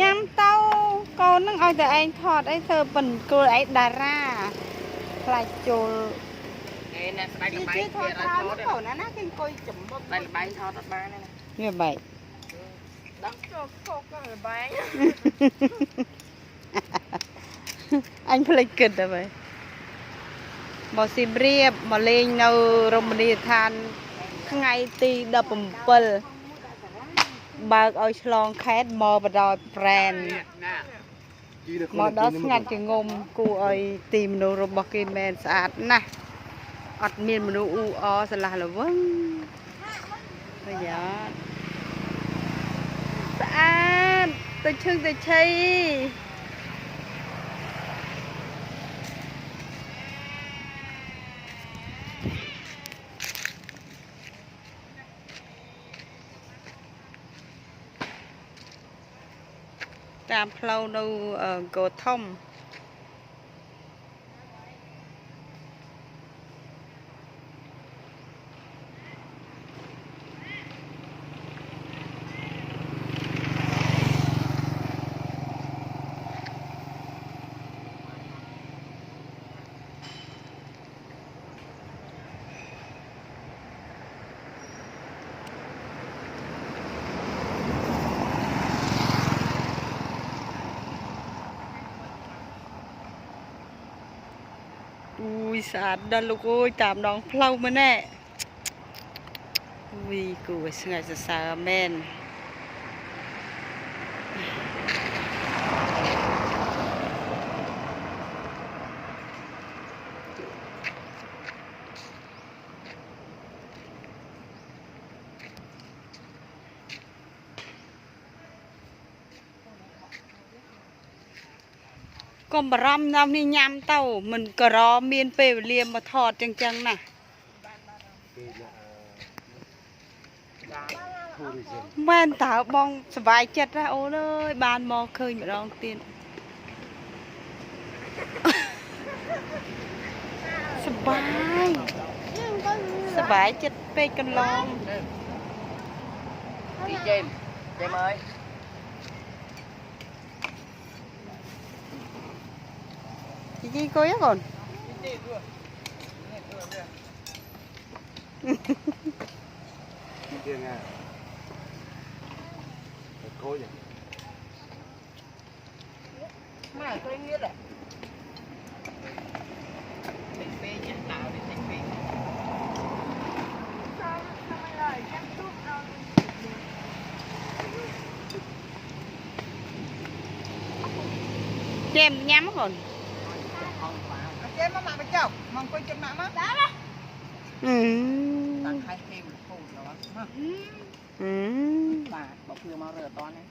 ញ៉ាំទៅកូននឹងឲ្យតែឯងថតអីធ្វើប៉ុនគល់ឯងតារាខ្លាចចូលគេណាស្បែកជិះលបែជិះងថគេតអត់ក្រោយថមកតកូនណាណាគេអង្គុយចំមុំស្បែកលបែងថតអត់បានទេណាវាបែកដល់ចូលខុសក៏លបែងអញភ្លេចគិតទៅហើយមកស៊ីមរៀបមកលេងនៅរមណីយដ្ឋានថ្ងៃទី17 បើកឲ្យឆ្លងខេត្តមកបដោយប្រែនណាមកដល់ស្ងាត់ជាងំគួរឲ្យទីមនុស្សរបស់គេមែនស្អាតណាស់អត់មានមនុស្សអ៊ូអស្រឡះល្វឹងប្រយោជន៍ស្អាតទៅឈឹងទៅឆៃ តាមផ្លូវនៅអឺកោធំ អូយស្អាតដល់លោកអើយតាមដងផ្លូវមែនណែអូយគួរឲ្យស្ងាត់សរសើរមែន កុំបារម្ភដល់នេះញ៉ាំទៅមិនក៏រមានពេលវេលាមកថតចឹងចឹងណាមែនតើបងសប្បាយចិត្តណាអូនអើយបានមកឃើញម្ដងទៀតសប្បាយសប្បាយចិត្តពេកកន្លងទីជេមជេមអើយ ជីជីគួយហ៎កូន Tiền à. Cô nhỉ? ម៉ែឃើញទៀតពេកពេកយ៉ាតើពេកពេកចេ មញ៉ាំហ៎កូនជេមមកមកបញ្ចុកមកអង្គុយចិត្តម៉ាក់មកអឺតាំងខែទេវពូនដល់មកអឺបាទបើព្រឿមករើអត់តនេះ